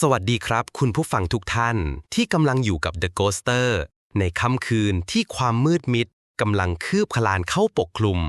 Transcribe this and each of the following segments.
สวัสดีครับ คุณผู้ฟังทุกท่านที่กำลังอยู่กับ The Ghoster ในค่ำคืนที่ความมืดมิดกำลังคืบคลานเข้าปกคลุม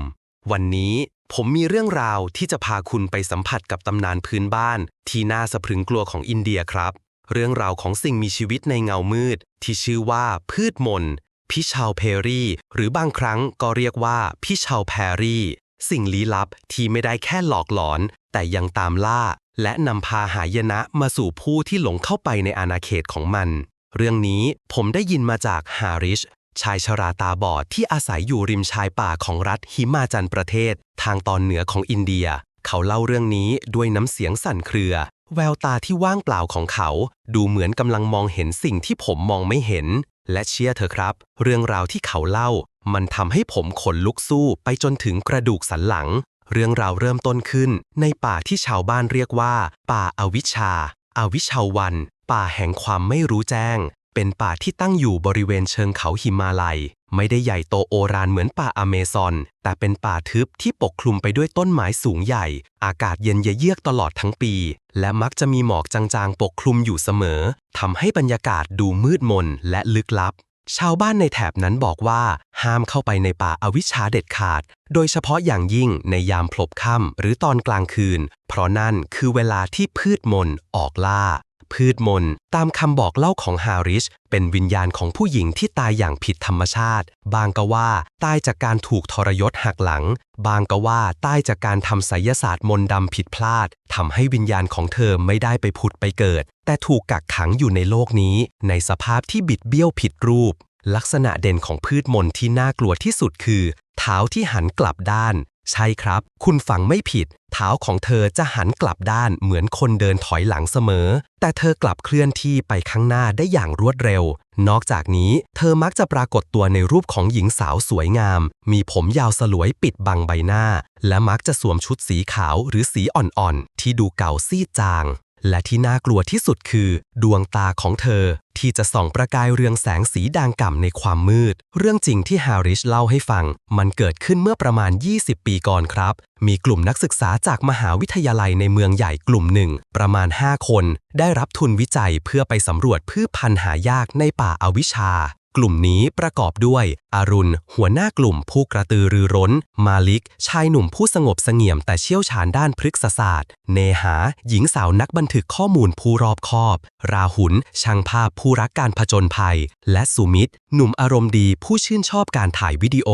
วันนี้ผมมีเรื่องราวที่จะพาคุณไปสัมผัสกับตำนานพื้นบ้าน ที่น่าสะพรึงกลัวของอินเดียครับ เรื่องราวของสิ่งมีชีวิตในเงามืด ที่ชื่อว่าพืชมน พิชาวเพรี่หรือบางครั้งก็เรียกว่าพิชาวแพรรี่สิ่งลี้ลับที่ไม่ได้แค่หลอกหลอน แต่ยังตามล่า และนำพาหายนะมาสู่ผู้ที่หลงเข้าไปในอาณาเขตของมัน เรื่องนี้ผมได้ยินมาจากฮาริช ชายชราตาบอดที่อาศัยอยู่ริมชายป่าของรัฐหิมาจันประเทศ ทางตอนเหนือของอินเดีย เขาเล่าเรื่องนี้ด้วยน้ำเสียงสั่นเครือ แววตาที่ว่างเปล่าของเขา ดูเหมือนกำลังมองเห็นสิ่งที่ผมมองไม่เห็น และเชื่อเถอะครับ เรื่องราวที่เขาเล่า มันทำให้ผมขนลุกสู้ไปจนถึงกระดูกสันหลัง เรื่องราวเริ่มต้นขึ้นในป่าที่ชาวบ้านเรียกว่า ป่าอาวิชาอาวิชาวัน ป่าแห่งความไม่รู้แจ้ง เป็นป่าที่ตั้งอยู่บริเวณเชิงเขาหิมาลัย ไม่ได้ใหญ่โตโอรานเหมือนป่าอเมซอน แต่เป็นป่าทึบที่ปกคลุมไปด้วยต้นไม้สูงใหญ่ อากาศเย็นเยือกตลอดทั้งปี และมักจะมีหมอกจางๆ ปกคลุมอยู่เสมอทำให้บรรยากาศดูมืดมนและลึกลับ ชาวบ้านในแถบนั้นบอกว่า ห้ามเข้าไปในป่าอาวิชชาเด็ดขาด โดยเฉพาะอย่างยิ่งในยามพลบค่ำหรือตอนกลางคืน เพราะนั่นคือเวลาที่พืชมนออกล่า พืชมน ตามคำบอกเล่าของฮาริช เป็นวิญญาณของผู้หญิงที่ตายอย่างผิดธรรมชาติ บางก็ว่าตายจากการถูกทรยศหักหลัง บางก็ว่าตายจากการทำไสยศาสตร์มนต์ดำผิดพลาดทำให้วิญญาณของเธอไม่ได้ไปผุดไปเกิด แต่ถูกกักขังอยู่ในโลกนี้ ในสภาพที่บิดเบี้ยวผิดรูป ลักษณะเด่นของพืชมนที่น่ากลัวที่สุดคือ เท้าที่หันกลับด้าน ใช่ครับ คุณฟังไม่ผิด เท้าของเธอจะหันกลับด้านเหมือนคนเดินถอยหลังเสมอ แต่เธอกลับเคลื่อนที่ไปข้างหน้าได้อย่างรวดเร็ว นอกจากนี้ เธอมักจะปรากฏตัวในรูปของหญิงสาวสวยงาม มีผมยาวสลวยปิดบังใบหน้า และมักจะสวมชุดสีขาวหรือสีอ่อนๆ ที่ดูเก่าซีดจาง และที่น่ากลัวที่สุดคือ ดวงตาของเธอ ที่จะส่องประกายเรืองแสงสีด่างก่ำในความมืด เรื่องจริงที่ฮาริชเล่าให้ฟัง มันเกิดขึ้นเมื่อประมาณ 20 ปีก่อนครับ มีกลุ่มนักศึกษาจากมหาวิทยาลัยในเมืองใหญ่กลุ่มหนึ่ง ประมาณ 5 คน ได้รับทุนวิจัยเพื่อไปสำรวจพืชพันธุ์หายากในป่าอาวิชชากลุ่มนี้ประกอบด้วย อารุณ หัวหน้ากลุ่มผู้กระตือรือร้น มาลิก ชายหนุ่มผู้สงบเสงี่ยมแต่เชี่ยวชาญด้านพฤกษศาสตร์ เนหา หญิงสาวนักบันทึกข้อมูลผู้รอบคอบ ราหุล ช่างภาพผู้รักการผจญภัย และสุมิตร หนุ่มอารมณ์ดีผู้ชื่นชอบการถ่ายวิดีโอ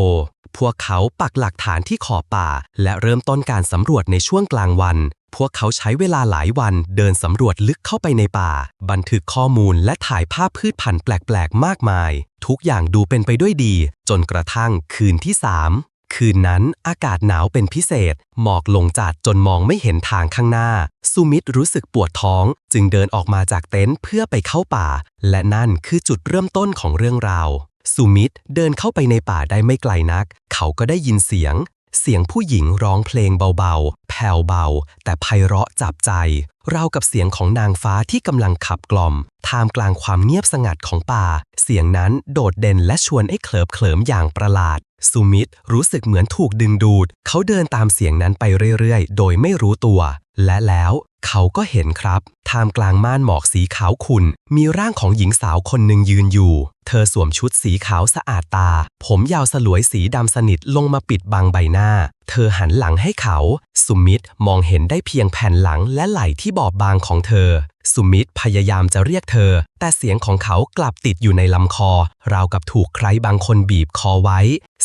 พวกเขาปักหลักฐานที่ขอบป่า และเริ่มต้นการสำรวจในช่วงกลางวัน พวกเขาใช้เวลาหลายวันเดินสำรวจลึกเข้าไปในป่า บันทึกข้อมูลและถ่ายภาพพืชพันธุ์แปลกๆ มากมาย ทุกอย่างดูเป็นไปด้วยดี จนกระทั่งคืนที่3คืนนั้นอากาศหนาวเป็นพิเศษ หมอกลงจัดจนมองไม่เห็นทางข้างหน้าสุมิตรู้สึกปวดท้อง จึงเดินออกมาจากเต็นท์เพื่อไปเข้าป่า และนั่นคือจุดเริ่มต้นของเรื่องราว สุมิตรเดินเข้าไปในป่าได้ไม่ไกลนัก เขาก็ได้ยินเสียง เสียงผู้หญิงร้องเพลงเบาๆ แผ่วเบา แต่ไพเราะจับใจ ราวกับเสียงของนางฟ้าที่กำลังขับกล่อม ท่ามกลางความเงียบสงัดของป่า เสียงนั้นโดดเด่นและชวนให้เคลิบเคลิมอย่างประหลาด สุมิตรรู้สึกเหมือนถูกดึงดูด เขาเดินตามเสียงนั้นไปเรื่อยๆ โดยไม่รู้ตัว และแล้ว เขาก็เห็นครับ ท่ามกลางม่านหมอกสีขาวขุ่น มีร่างของหญิงสาวคนหนึ่งยืนอยู่ เธอสวมชุดสีขาวสะอาดตา ผมยาวสลวยสีดำสนิทลงมาปิดบังใบหน้า เธอหันหลังให้เขา สุมิตรมองเห็นได้เพียงแผ่นหลังและไหล่ที่บอบบางของเธอ สุมิตรพยายามจะเรียกเธอ แต่เสียงของเขากลับติดอยู่ในลำคอ ราวกับถูกใครบางคนบีบคอไว้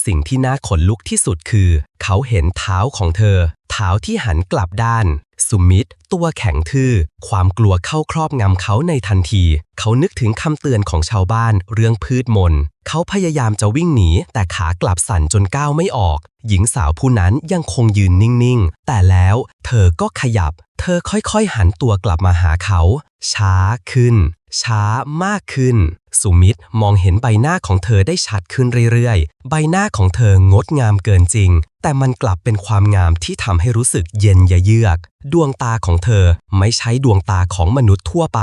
สิ่งที่น่าขนลุกที่สุดคือ เขาเห็นเท้าของเธอ เท้าที่หันกลับด้าน สุมิตตัวแข็งทื่อ ความกลัวเข้าครอบงำเขาในทันที เขานึกถึงคำเตือนของชาวบ้านเรื่องพืชมน เขาพยายามจะวิ่งหนี แต่ขากลับสั่นจนก้าวไม่ออก หญิงสาวผู้นั้นยังคงยืนนิ่ง ๆ แต่แล้วเธอก็ขยับ เธอค่อย ๆ หันตัวกลับมาหาเขา ช้าขึ้น ช้ามากขึ้น สุมิตรมองเห็นใบหน้าของเธอได้ชัดขึ้นเรื่อยๆ ใบหน้าของเธองดงามเกินจริง แต่มันกลับเป็นความงามที่ทำให้รู้สึกเย็นยะเยือก ดวงตาของเธอไม่ใช่ดวงตาของมนุษย์ทั่วไป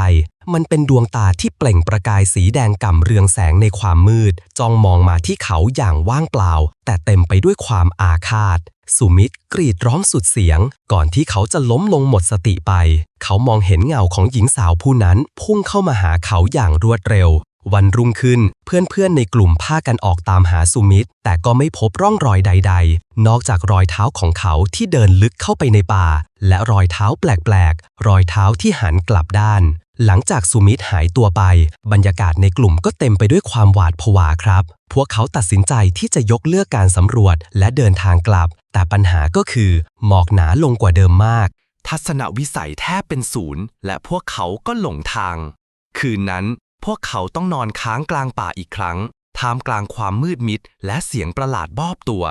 มันเป็นดวงตาที่เปล่งประกายสีแดงก่ำเรืองแสงในความมืด จ้องมองมาที่เขาอย่างว่างเปล่า แต่เต็มไปด้วยความอาฆาตสุมิตรกรีดร้องสุดเสียง ก่อนที่เขาจะล้มลงหมดสติไป เขามองเห็นเงาของหญิงสาวผู้นั้น พุ่งเข้ามาหาเขาอย่างรวดเร็ว วันรุ่งขึ้นเพื่อนๆในกลุ่มพากันออกตามหาสุมิตร แต่ก็ไม่พบร่องรอยใด ๆ นอกจากรอยเท้าของเขาที่เดินลึกเข้าไปในป่า และรอยเท้าแปลกๆ รอยเท้าที่หันกลับด้าน หลังจากสุมิตรหายตัวไป บรรยากาศในกลุ่มก็เต็มไปด้วยความหวาดผวาครับ พวกเขาตัดสินใจที่จะยกเลิกการสำรวจและเดินทางกลับ แต่ปัญหาก็คือหมอกหนาลงกว่าเดิมมาก ทัศนวิสัยแทบเป็นศูนย์และพวกเขาก็หลงทาง คืนนั้น พวกเขาต้องนอนค้างกลางป่าอีกครั้ง ท่ามกลางความมืดมิดและเสียงประหลาดบอบตัว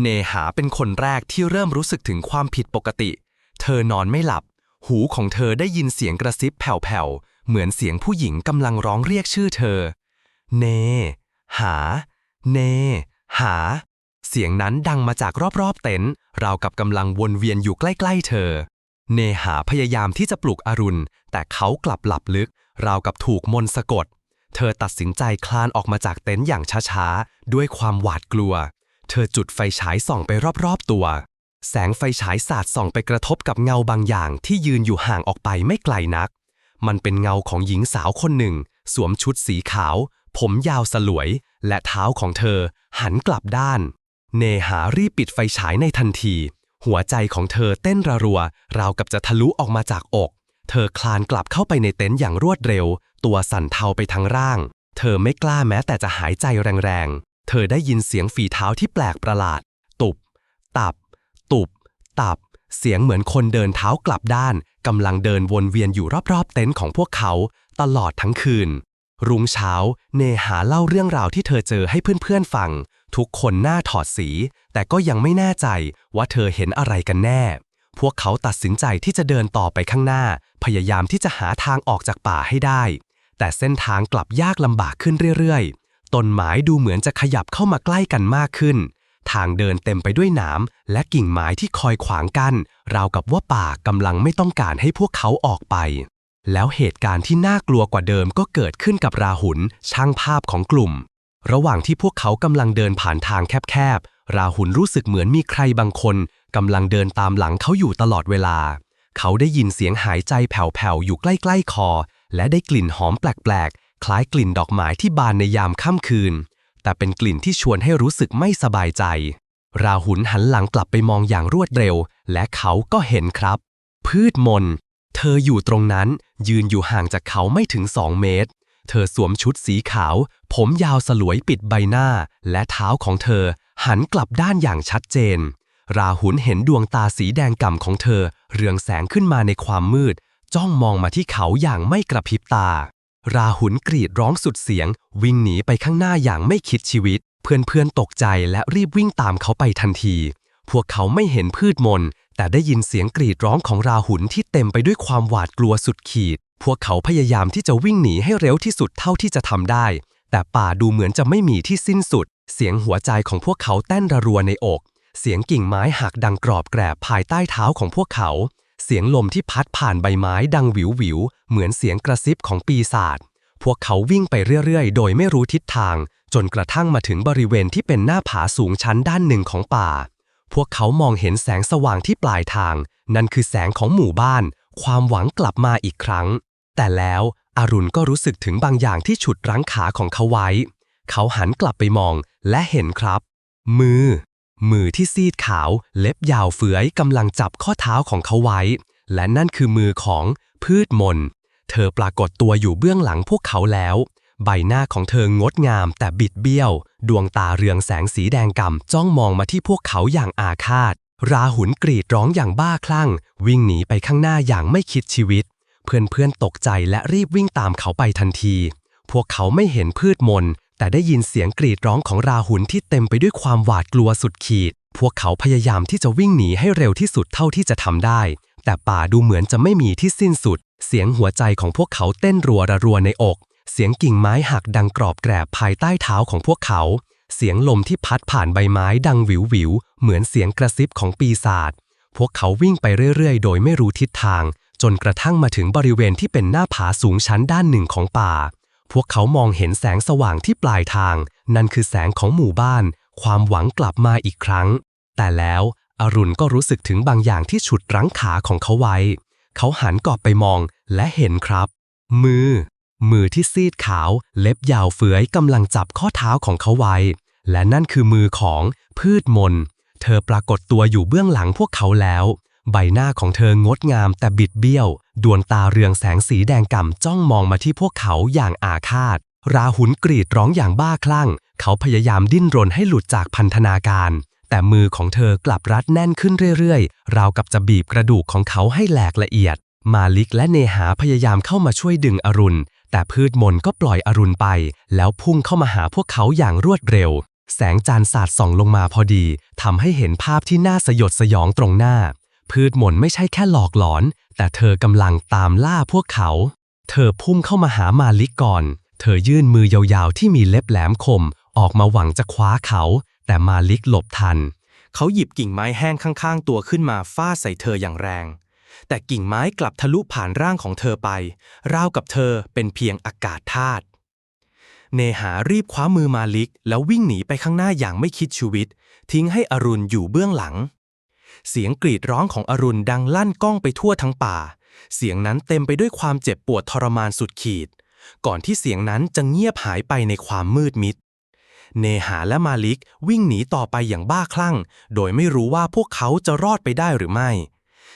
เนหาเป็นคนแรกที่เริ่มรู้สึกถึงความผิดปกติ เธอนอนไม่หลับ หูของเธอได้ยินเสียงกระซิบแผ่วๆ เหมือนเสียงผู้หญิงกำลังร้องเรียกชื่อเธอ เน หา เน หา เสียงนั้นดังมาจากรอบๆ เต็นท์ราวกับกำลังวนเวียนอยู่ใกล้ๆ เธอ เนหาพยายามที่จะปลุกอรุณ แต่เขากลับหลับลึก ราวกับถูกมนสะกด เธอตัดสินใจคลานออกมาจากเต็นท์อย่างช้าๆ ด้วยความหวาดกลัว เธอจุดไฟฉายส่องไปรอบๆตัว แสงไฟฉายสาดส่องไปกระทบกับเงาบางอย่างที่ยืนอยู่ห่างออกไปไม่ไกลนัก มันเป็นเงาของหญิงสาวคนหนึ่ง สวมชุดสีขาว ผมยาวสลวย และเท้าของเธอ หันกลับด้าน เนหารีบปิดไฟฉายในทันที หัวใจของเธอเต้นระรัว ราวกับจะทะลุออกมาจากอก เธอคลานกลับเข้าไปในเต็นท์อย่างรวดเร็ว ตัวสั่นเทาไปทั้งร่าง เธอไม่กล้าแม้แต่จะหายใจแรงๆ เธอได้ยินเสียงฝีเท้าที่แปลกประหลาด ตุบ ตับ ตุบ ตับ เสียงเหมือนคนเดินเท้ากลับด้านกำลังเดินวนเวียนอยู่รอบๆ เต็นท์ของพวกเขา ตลอดทั้งคืน รุ่งเช้า เนหาเล่าเรื่องราวที่เธอเจอให้เพื่อนๆฟัง ทุกคนหน้าถอดสี แต่ก็ยังไม่แน่ใจว่าเธอเห็นอะไรกันแน่ พวกเขาตัดสินใจที่จะเดินต่อไปข้างหน้า พยายามที่จะหาทางออกจากป่าให้ได้ แต่เส้นทางกลับยากลำบากขึ้นเรื่อยๆ ต้นไม้ดูเหมือนจะขยับเข้ามาใกล้กันมากขึ้น ทางเดินเต็มไปด้วยหนามและกิ่งไม้ที่คอยขวางกัน้น ราวกับว่าป่ากำลังไม่ต้องการให้พวกเขาออกไป แล้วเหตุการณ์ที่น่ากลัวกว่าเดิมก็เกิดขึ้นกับราหุลช่างภาพของกลุ่ม ระหว่างที่พวกเขากำลังเดินผ่านทางแคบๆ ราหุลรู้สึกเหมือนมีใครบางคน กำลังเดินตามหลังเขาอยู่ตลอดเวลา เขาได้ยินเสียงหายใจแผ่วๆ อยู่ใกล้ๆ คอ และได้กลิ่นหอมแปลกๆ คล้ายกลิ่นดอกไม้ที่บานในยามค่ำคืน แต่เป็นกลิ่นที่ชวนให้รู้สึกไม่สบายใจ ราหุลหันหลังกลับไปมองอย่างรวดเร็ว และเขาก็เห็นครับ พืชมน เธออยู่ตรงนั้น ยืนอยู่ห่างจากเขาไม่ถึงสองเมตร เธอสวมชุดสีขาว ผมยาวสลวยปิดใบหน้า และเท้าของเธอหันกลับด้านอย่างชัดเจน ราหุลเห็นดวงตาสีแดงก่ำของเธอ เรืองแสงขึ้นมาในความมืด จ้องมองมาที่เขาอย่างไม่กระพริบตา ราหุลกรีดร้องสุดเสียง วิ่งหนีไปข้างหน้าอย่างไม่คิดชีวิต เพื่อนๆตกใจและรีบวิ่งตามเขาไปทันที พวกเขาไม่เห็นพืชมน แต่ได้ยินเสียงกรีดร้องของราหุลที่เต็มไปด้วยความหวาดกลัวสุดขีด พวกเขาพยายามที่จะวิ่งหนีให้เร็วที่สุดเท่าที่จะทำได้ แต่ป่าดูเหมือนจะไม่มีที่สิ้นสุด เสียงหัวใจของพวกเขาเต้นระรัวในอก เสียงกิ่งไม้หักดังกรอบแกรบภายใต้เท้าของพวกเขา เสียงลมที่พัดผ่านใบไม้ดังหวิวหวิว เหมือนเสียงกระซิบของปีศาจ พวกเขาวิ่งไปเรื่อยๆ โดยไม่รู้ทิศทาง จนกระทั่งมาถึงบริเวณที่เป็นหน้าผาสูงชั้นด้านหนึ่งของป่า พวกเขามองเห็นแสงสว่างที่ปลายทาง นั่นคือแสงของหมู่บ้าน ความหวังกลับมาอีกครั้ง แต่แล้วอรุณก็รู้สึกถึงบางอย่างที่ฉุดรั้งขาของเขาไว้ เขาหันกลับไปมองและเห็นครับ มือ มือที่ซีดขาวเล็บยาวเฟือยกำลังจับข้อเท้าของเขาไว้ และนั่นคือมือของพืชมน เธอปรากฏตัวอยู่เบื้องหลังพวกเขาแล้ว ใบหน้าของเธองดงามแต่บิดเบี้ยว ดวงตาเรืองแสงสีแดงก่ำจ้องมองมาที่พวกเขาอย่างอาฆาต ราหุลกรีดร้องอย่างบ้าคลั่ง วิ่งหนีไปข้างหน้าอย่างไม่คิดชีวิต เพื่อนๆตกใจและรีบวิ่งตามเขาไปทันที พวกเขาไม่เห็นพืชมน แต่ได้ยินเสียงกรีดร้องของราหุลที่เต็มไปด้วยความหวาดกลัวสุดขีด พวกเขาพยายามที่จะวิ่งหนีให้เร็วที่สุดเท่าที่จะทำได้ แต่ป่าดูเหมือนจะไม่มีที่สิ้นสุด เสียงหัวใจของพวกเขาเต้นรัวระรัวในอก เสียงกิ่งไม้หักดังกรอบแกรบภายใต้เท้าของพวกเขา เสียงลมที่พัดผ่านใบไม้ดังวิววิวเหมือนเสียงกระซิบของปีศาจ พวกเขาวิ่งไปเรื่อยๆ โดยไม่รู้ทิศทาง จนกระทั่งมาถึงบริเวณที่เป็นหน้าผาสูงชั้นด้านหนึ่งของป่า พวกเขามองเห็นแสงสว่างที่ปลายทาง นั่นคือแสงของหมู่บ้าน ความหวังกลับมาอีกครั้ง แต่แล้วอรุณก็รู้สึกถึงบางอย่างที่ฉุดรั้งขาของเขาไว้ เขาหันกลับไปมองและเห็นครับ มือ มือที่ซีดขาว เล็บยาวเฟือยกำลังจับข้อเท้าของเขาไว้ และนั่นคือมือของพืชมน เธอปรากฏตัวอยู่เบื้องหลังพวกเขาแล้ว ใบหน้าของเธองดงามแต่บิดเบี้ยว ดวงตาเรืองแสงสีแดงก่ำจ้องมองมาที่พวกเขาอย่างอาฆาต ราหุลกรีดร้องอย่างบ้าคลั่ง เขาพยายามดิ้นรนให้หลุดจากพันธนาการ แต่มือของเธอกลับรัดแน่นขึ้นเรื่อยๆ ราวกับจะบีบกระดูกของเขาให้แหลกละเอียด มาลิกและเนหาพยายามเข้ามาช่วยดึงอรุณ แต่พืชมนก็ปล่อยอรุณไป แล้วพุ่งเข้ามาหาพวกเขาอย่างรวดเร็ว แสงจานสาดส่องลงมาพอดีทำให้เห็นภาพที่น่าสยดสยองตรงหน้า พืชมนไม่ใช่แค่หลอกหลอน แต่เธอกำลังตามล่าพวกเขา เธอพุ่งเข้ามาหามาลิกก่อน เธอยื่นมือยาวๆที่มีเล็บแหลมคม ออกมาหวังจะคว้าเขา แต่มาลิกหลบทัน เขาหยิบกิ่งไม้แห้งข้างๆ ตัวขึ้นมาฟาดใส่เธออย่างแรง แต่กิ่งไม้กลับทะลุผ่านร่างของเธอไป ราวกับเธอเป็นเพียงอากาศธาตุเนหารีบคว้ามือมาลิก แล้ววิ่งหนีไปข้างหน้าอย่างไม่คิดชีวิต ทิ้งให้อรุณอยู่เบื้องหลัง เสียงกรีดร้องของอรุณดังลั่นก้องไปทั่วทั้งป่า เสียงนั้นเต็มไปด้วยความเจ็บปวดทรมานสุดขีด ก่อนที่เสียงนั้นจะเงียบหายไปในความมืดมิด เนหาและมาลิกวิ่งหนีต่อไปอย่างบ้าคลั่ง โดยไม่รู้ว่าพวกเขาจะรอดไปได้หรือไม่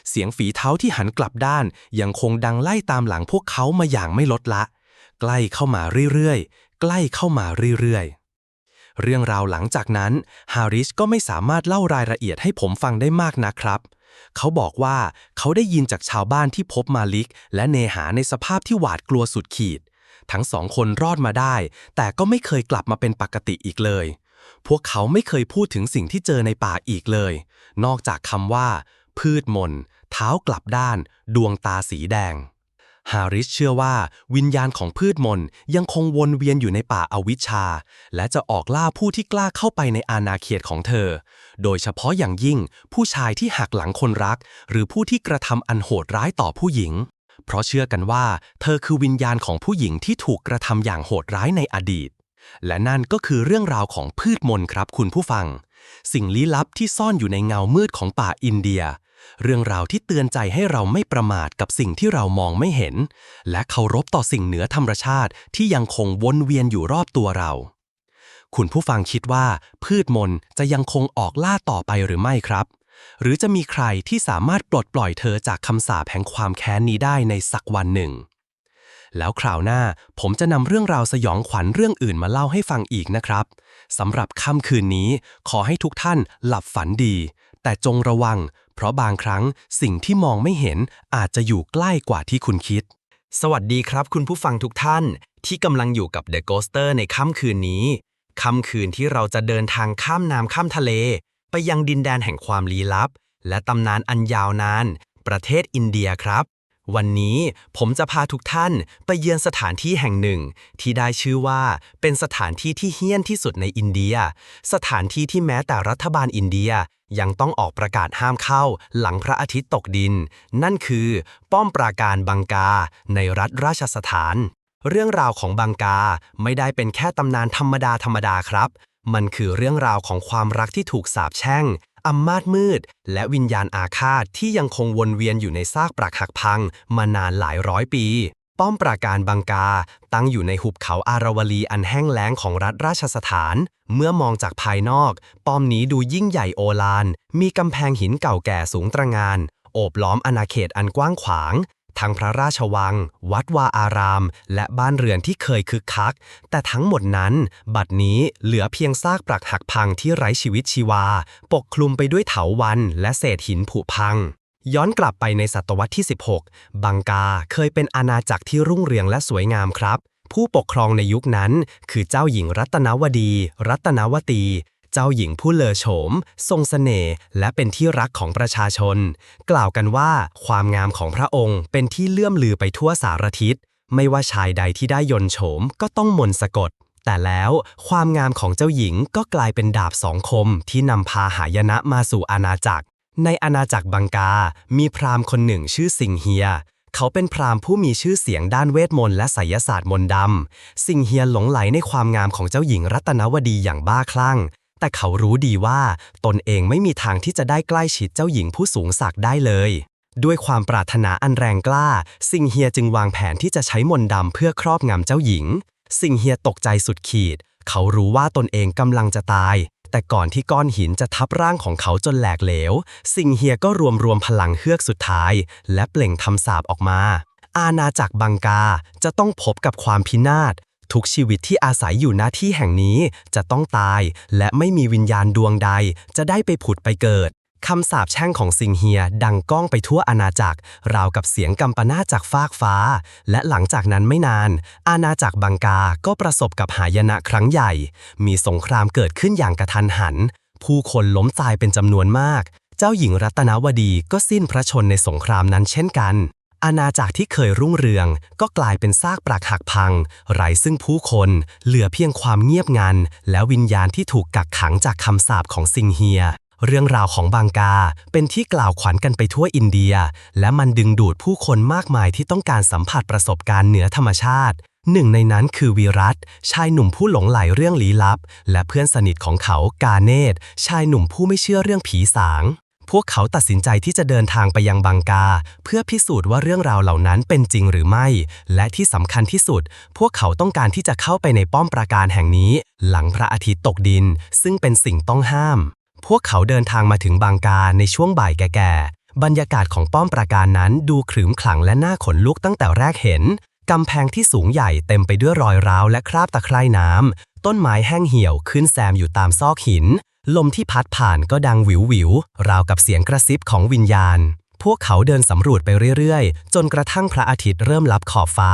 เสียงฝีเท้าที่หันกลับด้าน ยังคงดังไล่ตามหลังพวกเขามาอย่างไม่ลดละ ใกล้เข้ามาเรื่อยๆ ใกล้เข้ามาเรื่อยๆ เรื่องราวหลังจากนั้นฮาริสก็ไม่สามารถเล่ารายละเอียดให้ผมฟังได้มากนะครับ เขาบอกว่าเขาได้ยินจากชาวบ้านที่พบมาลิก และเนหาในสภาพที่หวาดกลัวสุดขีด ทั้งสองคนรอดมาได้ แต่ก็ไม่เคยกลับมาเป็นปกติอีกเลย พวกเขาไม่เคยพูดถึงสิ่งที่เจอในป่าอีกเลย นอกจากคำว่า พืชมนเท้ากลับด้าน ดวงตาสีแดง ฮาริสเชื่อว่าวิญญาณของพืชมนยังคงวนเวียนอยู่ในป่าอาวิชชา และจะออกล่าผู้ที่กล้าเข้าไปในอาณาเขตของเธอ โดยเฉพาะอย่างยิ่งผู้ชายที่หักหลังคนรัก หรือผู้ที่กระทำอันโหดร้ายต่อผู้หญิง เพราะเชื่อกันว่า เธอคือวิญญาณของผู้หญิงที่ถูกกระทำอย่างโหดร้ายในอดีต และนั่นก็คือเรื่องราวของพืชมนครับคุณผู้ฟัง สิ่งลี้ลับที่ซ่อนอยู่ในเงามืดของป่าอินเดีย เรื่องราวที่เตือนใจให้เราไม่ประมาทกับสิ่งที่เรามองไม่เห็น และเคารพต่อสิ่งเหนือธรรมชาติที่ยังคงวนเวียนอยู่รอบตัวเรา คุณผู้ฟังคิดว่า พืชมนจะยังคงออกล่าต่อไปหรือไม่ครับ หรือจะมีใครที่สามารถปลดปล่อยเธอจากคำสาปแห่งความแค้นนี้ได้ในสักวันหนึ่งแล้วคราวหน้าผมจะนำเรื่องราวสยองขวัญเรื่องอื่นมาเล่าให้ฟังอีกนะครับ สำหรับค่ำคืนนี้ขอให้ทุกท่านหลับฝันดี แต่จงระวัง เพราะบางครั้งสิ่งที่มองไม่เห็นอาจจะอยู่ใกล้กว่าที่คุณคิด สวัสดีครับคุณผู้ฟังทุกท่าน ที่กำลังอยู่กับ The Ghoster ในค่ำคืนนี้ ค่ำคืนที่เราจะเดินทางข้ามน้ำข้ามทะเล ไปยังดินแดนแห่งความลี้ลับ และตำนานอันยาวนาน ประเทศอินเดียครับ วันนี้ผมจะพาทุกท่านไปเยือนสถานที่แห่งหนึ่ง ที่ได้ชื่อว่าเป็นสถานที่ที่เฮี้ยนที่สุดในอินเดีย สถานที่ที่แม้แต่รัฐบาลอินเดียยังต้องออกประกาศห้ามเข้าหลังพระอาทิตย์ตกดิน นั่นคือ ป้อมปราการบังกา ในรัฐราชสถาน เรื่องราวของบังกาไม่ได้เป็นแค่ตำนานธรรมดาธรรมดาครับ มันคือเรื่องราวของความรักที่ถูกสาปแช่ง อำมาตมืด และวิญญาณอาฆาตที่ยังคงวนเวียนอยู่ในซากปรักหักพังมานานหลายร้อยปี ป้อมปราการบังกา ตั้งอยู่ในหุบเขาอาราวลีอันแห้งแล้งของรัฐราชสถาน เมื่อมองจากภายนอก ป้อมนี้ดูยิ่งใหญ่โอฬารมีกำแพงหินเก่าแก่สูงตระงาน โอบล้อมอาณาเขตอันกว้างขวาง ทั้งพระราชวัง วัดวาอาราม และบ้านเรือนที่เคยคึกคัก แต่ทั้งหมดนั้น บัดนี้เหลือเพียงซากปรักหักพังที่ไร้ชีวิตชีวา ปกคลุมไปด้วยเถาวัลย์และเศษหินผุพังย้อนกลับไปในศตวรรษที่ 16 บังกาเคยเป็นอาณาจักรที่รุ่งเรืองและสวยงามครับ ผู้ปกครองในยุคนั้น คือเจ้าหญิงรัตนวดี รัตนวตี เจ้าหญิงผู้เลอโฉม ทรงสเสน่ห์และเป็นที่รักของประชาชน กล่าวกันว่าความงามของพระองค์เป็นที่เลื่อมลือไปทั่วสารทิศ ไม่ว่าชายใดที่ได้ยนโฉมก็ต้องมนสะกด แต่แล้วความงามของเจ้าหญิงก็กลายเป็นดาบสองคมที่นำพาหายนะมาสู่อาณาจักร ในอาณาจักรบังกา มีพราหมณ์คนหนึ่งชื่อสิงเฮียเขาเป็นพราหมณ์ผู้มีชื่อเสียงด้านเวทมนต์และไสยศาสตร์มนต์ดำ สิงเฮียหลงไหลในความงามของเจ้าหญิงรัตนวดีอย่างบ้าคลั่ง แต่เขารู้ดีว่าตนเองไม่มีทางที่จะได้ใกล้ชิดเจ้าหญิงผู้สูงศักดิ์ได้เลย ด้วยความปรารถนาอันแรงกล้าสิงเฮียจึงวางแผนที่จะใช้มนต์ดำเพื่อครอบงำเจ้าหญิงสิงเฮียตกใจสุดขีด เขารู้ว่าตนเองกำลังจะตาย แต่ก่อนที่ก้อนหินจะทับร่างของเขาจนแหลกเหลวสิงเฮียก็รวมรวมพลังเฮือกสุดท้าย และเปล่งทำสาปออกมาอาณาจักรบังกาจะต้องพบกับความพินาศ ทุกชีวิตที่อาศัยอยู่ณที่แห่งนี้จะต้องตาย และไม่มีวิญญาณดวงใด จะได้ไปผุดไปเกิดคำสาปแช่งของสิงเฮียดังก้องไปทั่วอาณาจักร ราวกับเสียงกำปนาจากฟากฟ้า และหลังจากนั้นไม่นาน อาณาจักรบังกาก็ประสบกับหายนะครั้งใหญ่ มีสงครามเกิดขึ้นอย่างกระทันหัน ผู้คนล้มตายเป็นจำนวนมาก เจ้าหญิงรัตนวดีก็สิ้นพระชนในสงครามนั้นเช่นกัน อาณาจักรที่เคยรุ่งเรือง ก็กลายเป็นซากปรักหักพัง ไร้ซึ่งผู้คน เหลือเพียงความเงียบงัน และวิญญาณที่ถูกกักขังจากคำสาปของซิงเฮีย เรื่องราวของบางกา เป็นที่กล่าวขวัญกันไปทั่วอินเดีย และมันดึงดูดผู้คนมากมายที่ต้องการสัมผัสประสบการณ์เหนือธรรมชาติ หนึ่งในนั้นคือวีรัต ชายหนุ่มผู้หลงไหลเรื่องลี้ลับ และเพื่อนสนิทของเขากาเนตชายหนุ่มผู้ไม่เชื่อเรื่องผีสาง พวกเขาตัดสินใจที่จะเดินทางไปยังบังกา เพื่อพิสูจน์ว่าเรื่องราวเหล่านั้นเป็นจริงหรือไม่ และที่สำคัญที่สุด พวกเขาต้องการที่จะเข้าไปในป้อมปราการแห่งนี้ หลังพระอาทิตย์ตกดิน ซึ่งเป็นสิ่งต้องห้าม พวกเขาเดินทางมาถึงบางกาในช่วงบ่ายแก่ๆ บรรยากาศของป้อมปราการนั้นดูขรึมขลังและน่าขนลุกตั้งแต่แรกเห็นกำแพงที่สูงใหญ่เต็มไปด้วยรอยร้าวและคราบตะไคร่น้ำต้นไม้แห้งเหี่ยวขึ้นแซมอยู่ตามซอกหิน ลมที่พัดผ่านก็ดังหวิวหวิวราวกับเสียงกระซิบของวิญญาณ พวกเขาเดินสำรวจไปเรื่อยๆ จนกระทั่งพระอาทิตย์เริ่มลับขอบฟ้า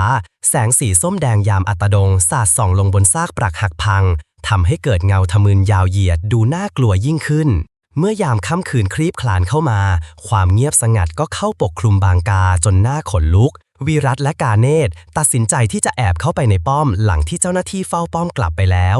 แสงสีส้มแดงยามอัตดง สาดส่องลงบนซากปรักหักพังทำให้เกิดเงาทะมึนยาวเหยียดดูน่ากลัวยิ่งขึ้น เมื่อยามค่ำคืนคลีบคลานเข้ามา ความเงียบสงัดก็เข้าปกคลุมบางกาจนหน้าขนลุก วีรัตและกาเนตตัดสินใจที่จะแอบเข้าไปในป้อมหลังที่เจ้าหน้าที่เฝ้าป้อมกลับไปแล้ว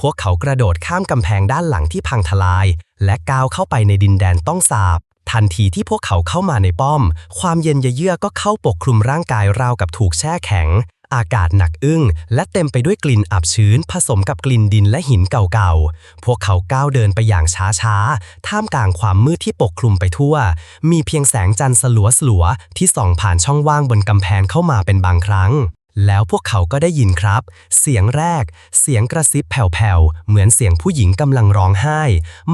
พวกเขากระโดดข้ามกำแพงด้านหลังที่พังทลาย และก้าวเข้าไปในดินแดนต้องสาบ ทันทีที่พวกเขาเข้ามาในป้อม ความเย็นเยือกก็เข้าปกคลุมร่างกายราวกับถูกแช่แข็ง อากาศหนักอึ้งและเต็มไปด้วยกลิ่นอับชื้น ผสมกับกลิ่นดินและหินเก่าๆ พวกเขาก้าวเดินไปอย่างช้าๆ ท่ามกลางความมืดที่ปกคลุมไปทั่ว มีเพียงแสงจันทร์สลัวๆ ที่ส่องผ่านช่องว่างบนกำแพงเข้ามาเป็นบางครั้ง แล้วพวกเขาก็ได้ยินครับ เสียงแรก เสียงกระซิบแผ่วๆ เหมือนเสียงผู้หญิงกำลังร้องไห้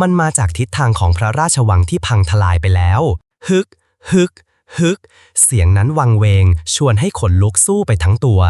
มันมาจากทิศทางของพระราชวังที่พังทลายไปแล้ว ฮึก ฮึก ฮึก เสียงนั้นวังเวง ชวนให้ขนลุกสู้ไปทั้งตัว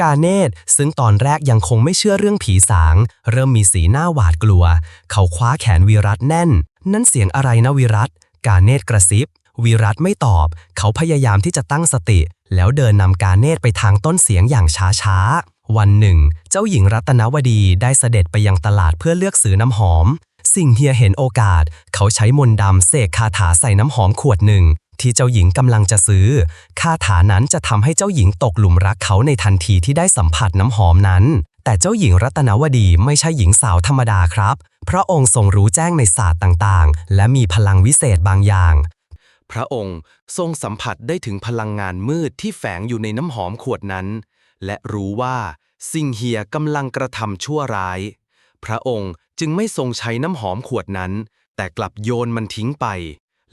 กาเนตซึ่งตอนแรกยังคงไม่เชื่อเรื่องผีสาง เริ่มมีสีหน้าหวาดกลัว เขาคว้าแขนวีรัตแน่น นั่นเสียงอะไรนะวีรัตกาเนตกระซิบ วีรัตไม่ตอบ เขาพยายามที่จะตั้งสติ แล้วเดินนำกาเนตไปทางต้นเสียงอย่างช้าๆ วันหนึ่ง เจ้าหญิงรัตนวดีได้เสด็จไปยังตลาดเพื่อเลือกซื้อน้ำหอม สิ่งเฮียเห็นโอกาส เขาใช้มนต์ดำเสกคาถาใส่น้ำหอมขวดหนึ่ง ที่เจ้าหญิงกำลังจะซื้อ คาถานั้นจะทำให้เจ้าหญิงตกหลุมรักเขาในทันทีที่ได้สัมผัสน้ำหอมนั้น แต่เจ้าหญิงรัตนวดีไม่ใช่หญิงสาวธรรมดาครับ พระองค์ทรงรู้แจ้งในศาสตร์ต่างๆ และมีพลังวิเศษบางอย่าง พระองค์ทรงสัมผัสได้ถึงพลังงานมืดที่แฝงอยู่ในน้ำหอมขวดนั้น และรู้ว่าซิงเฮียกำลังกระทำชั่วร้าย พระองค์จึงไม่ทรงใช้น้ำหอมขวดนั้น แต่กลับโยนมันทิ้งไป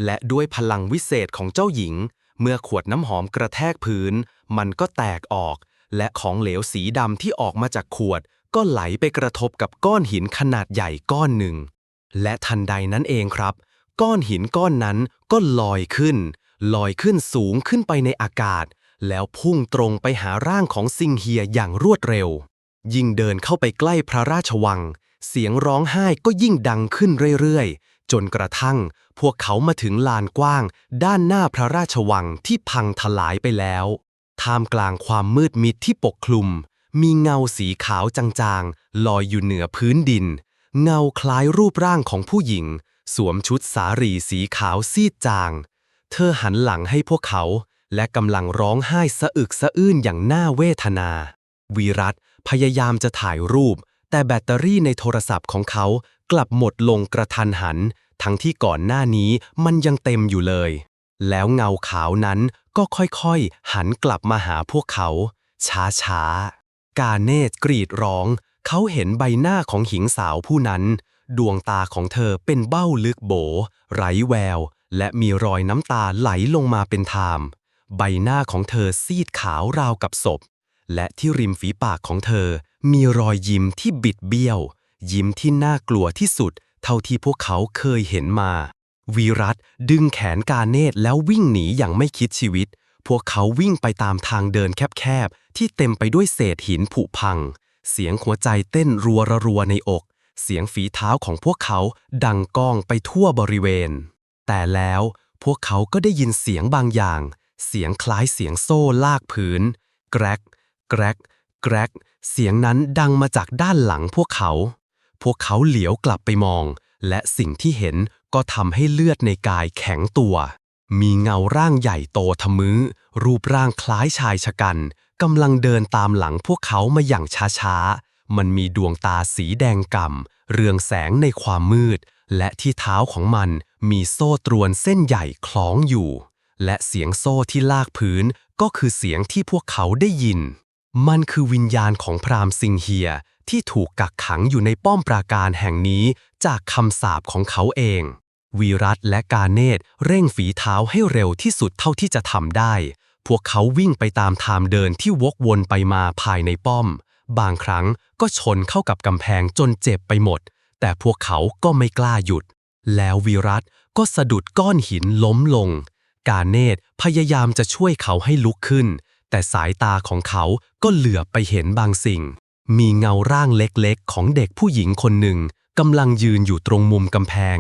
และด้วยพลังวิเศษของเจ้าหญิง เมื่อขวดน้ำหอมกระแทกพื้น มันก็แตกออก และของเหลวสีดำที่ออกมาจากขวด ก็ไหลไปกระทบกับก้อนหินขนาดใหญ่ก้อนหนึ่ง และทันใดนั้นเองครับ ก้อนหินก้อนนั้นก็ลอยขึ้น ลอยขึ้นสูงขึ้นไปในอากาศ แล้วพุ่งตรงไปหาร่างของซิงเฮียอย่างรวดเร็ว ยิ่งเดินเข้าไปใกล้พระราชวัง เสียงร้องไห้ก็ยิ่งดังขึ้นเรื่อยๆ จนกระทั่ง พวกเขามาถึงลานกว้าง ด้านหน้าพระราชวังที่พังทลายไปแล้ว ท่ามกลางความมืดมิดที่ปกคลุม มีเงาสีขาวจางๆ ลอยอยู่เหนือพื้นดิน เงาคล้ายรูปร่างของผู้หญิง สวมชุดสารีสีขาวซีดจาง เธอหันหลังให้พวกเขา และกำลังร้องไห้สะอึกสะอื้นอย่างน่าเวทนา วีรัตพยายามจะถ่ายรูปแต่แบตเตอรี่ในโทรศัพท์ของเขา กลับหมดลงกระทันหัน ทั้งที่ก่อนหน้านี้มันยังเต็มอยู่เลย แล้วเงาขาวนั้นก็ค่อยๆ หันกลับมาหาพวกเขา ช้าๆ กาเนตกรีดร้อง เขาเห็นใบหน้าของหญิงสาวผู้นั้น ดวงตาของเธอเป็นเบ้าลึกโบ ไร้แวว และมีรอยน้ำตาไหลลงมาเป็นทาม ใบหน้าของเธอซีดขาวราวกับศพ และที่ริมฝีปากของเธอ มีรอยยิ้มที่บิดเบี้ยว ยิ้มที่น่ากลัวที่สุด เท่าที่พวกเขาเคยเห็นมา วีรัตดึงแขนกาเนตแล้ววิ่งหนีอย่างไม่คิดชีวิต พวกเขาวิ่งไปตามทางเดินแคบๆ ที่เต็มไปด้วยเศษหินผุพัง เสียงหัวใจเต้นรัวระรัวในอก เสียงฝีเท้าของพวกเขาดังก้องไปทั่วบริเวณ แต่แล้วพวกเขาก็ได้ยินเสียงบางอย่าง เสียงคล้ายเสียงโซ่ลากพื้น แกรก แกรก แกรก เสียงนั้นดังมาจากด้านหลังพวกเขา พวกเขาเหลียวกลับไปมอง และสิ่งที่เห็นก็ทำให้เลือดในกายแข็งตัว มีเงาร่างใหญ่โตทะมือ้อรูปร่างคล้ายชายชะกันกำลังเดินตามหลังพวกเขามาอย่างช้าๆ มันมีดวงตาสีแดงก่ำเรืองแสงในความมืด และที่เท้าของมันมีโซ่ตรวนเส้นใหญ่คล้องอยู่ และเสียงโซ่ที่ลากพื้นก็คือเสียงที่พวกเขาได้ยิน มันคือวิญญาณของพรามซิงเฮียที่ถูกกักขังอยู่ในป้อมปราการแห่งนี้จากคำสาปของเขาเอง วีรัตและกาเนตเร่งฝีเท้าให้เร็วที่สุดเท่าที่จะทำได้ พวกเขาวิ่งไปตามทางเดินที่วกวนไปมาภายในป้อม บางครั้งก็ชนเข้ากับกำแพงจนเจ็บไปหมด แต่พวกเขาก็ไม่กล้าหยุด แล้ววีรัตก็สะดุดก้อนหินล้มลง กาเนตพยายามจะช่วยเขาให้ลุกขึ้น แต่สายตาของเขาก็เหลือบไปเห็นบางสิ่ง มีเงาร่างเล็กๆ ของเด็กผู้หญิงคนหนึ่งกำลังยืนอยู่ตรงมุมกำแพง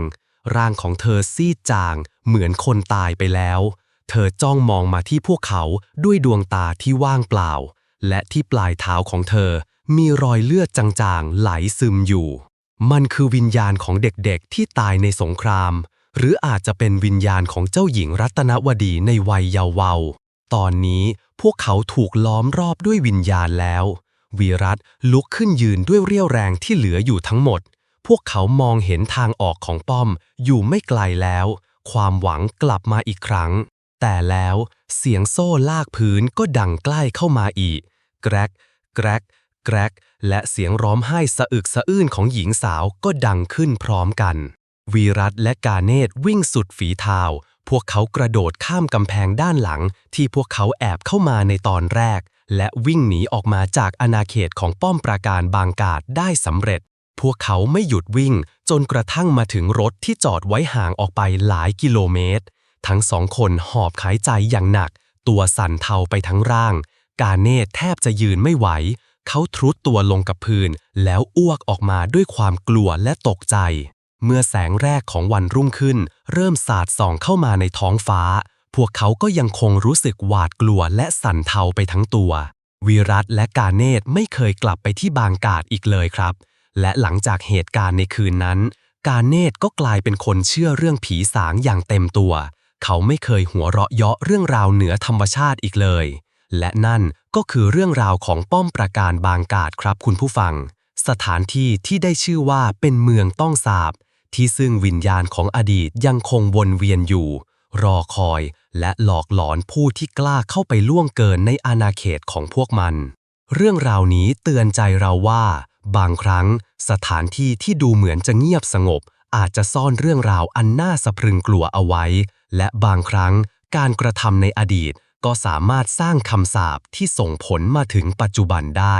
ร่างของเธอซีดจาง เหมือนคนตายไปแล้ว เธอจ้องมองมาที่พวกเขาด้วยดวงตาที่ว่างเปล่า และที่ปลายเท้าของเธอ มีรอยเลือดจางๆ ไหลซึมอยู่ มันคือวิญญาณของเด็กๆ ที่ตายในสงคราม หรืออาจจะเป็นวิญญาณของเจ้าหญิงรัตนวดีในวัยเยาว์ ตอนนี้พวกเขาถูกล้อมรอบด้วยวิญญาณแล้ว วีรัตลุกขึ้นยืนด้วยเรี่ยวแรงที่เหลืออยู่ทั้งหมด พวกเขามองเห็นทางออกของป้อมอยู่ไม่ไกลแล้ว ความหวังกลับมาอีกครั้ง แต่แล้วเสียงโซ่ลากพื้นก็ดังใกล้เข้ามาอีก แกรก แกรก แกรก และเสียงร้องไห้สะอึกสะอื้นของหญิงสาวก็ดังขึ้นพร้อมกัน วีรัตและกาเนตวิ่งสุดฝีเท้า พวกเขากระโดดข้ามกำแพงด้านหลัง ที่พวกเขาแอบเข้ามาในตอนแรก และวิ่งหนีออกมาจากอาณาเขตของป้อมปราการบางกาดได้สำเร็จ พวกเขาไม่หยุดวิ่ง จนกระทั่งมาถึงรถที่จอดไว้ห่างออกไปหลายกิโลเมตร ทั้งสองคนหอบหายใจอย่างหนัก ตัวสั่นเทาไปทั้งร่าง กาเนตแทบจะยืนไม่ไหว เขาทรุดตัวลงกับพื้น แล้วอ้วกออกมาด้วยความกลัวและตกใจ เมื่อแสงแรกของวันรุ่งขึ้น เริ่มสาดส่องเข้ามาในท้องฟ้า พวกเขาก็ยังคงรู้สึกหวาดกลัวและสั่นเทาไปทั้งตัววีรัตและกาเนตไม่เคยกลับไปที่บางกาดอีกเลยครับ และหลังจากเหตุการณ์ในคืนนั้น กาเนตก็กลายเป็นคนเชื่อเรื่องผีสางอย่างเต็มตัว เขาไม่เคยหัวเราะเยาะเรื่องราวเหนือธรรมชาติอีกเลย และนั่นก็คือเรื่องราวของป้อมปราการบางกาดครับคุณผู้ฟัง สถานที่ที่ได้ชื่อว่าเป็นเมืองต้องสาบ ที่ซึ่งวิญญาณของอดีตยังคงวนเวียนอยู่ รอคอยและหลอกหลอนผู้ที่กล้าเข้าไปล่วงเกินในอาณาเขตของพวกมัน เรื่องราวนี้เตือนใจเราว่า บางครั้ง สถานที่ที่ดูเหมือนจะเงียบสงบ อาจจะซ่อนเรื่องราวอันน่าสะพรึงกลัวเอาไว้ และบางครั้ง การกระทำในอดีตก็สามารถสร้างคำสาปที่ส่งผลมาถึงปัจจุบันได้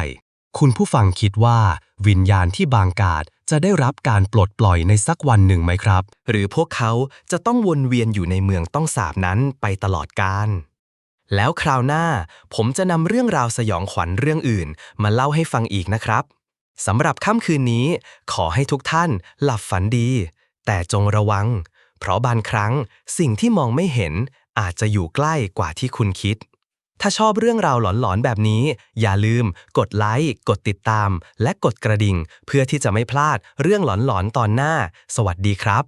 คุณผู้ฟังคิดว่า วิญญาณที่บางกาด จะได้รับการปลดปล่อยในสักวันหนึ่งไหมครับ หรือพวกเขาจะต้องวนเวียนอยู่ในเมืองต้องสาบนั้นไปตลอดกาลแล้วคราวหน้า ผมจะนำเรื่องราวสยองขวัญเรื่องอื่น มาเล่าให้ฟังอีกนะครับสำหรับค่ำคืนนี้ ขอให้ทุกท่านหลับฝันดี แต่จงระวัง เพราะบางครั้งสิ่งที่มองไม่เห็นอาจจะอยู่ใกล้กว่าที่คุณคิด ถ้าชอบเรื่องราวหลอนๆแบบนี้ อย่าลืม กดไลค์ กดติดตาม และกดกระดิ่ง เพื่อที่จะไม่พลาดเรื่องหลอนๆตอนหน้า สวัสดีครับ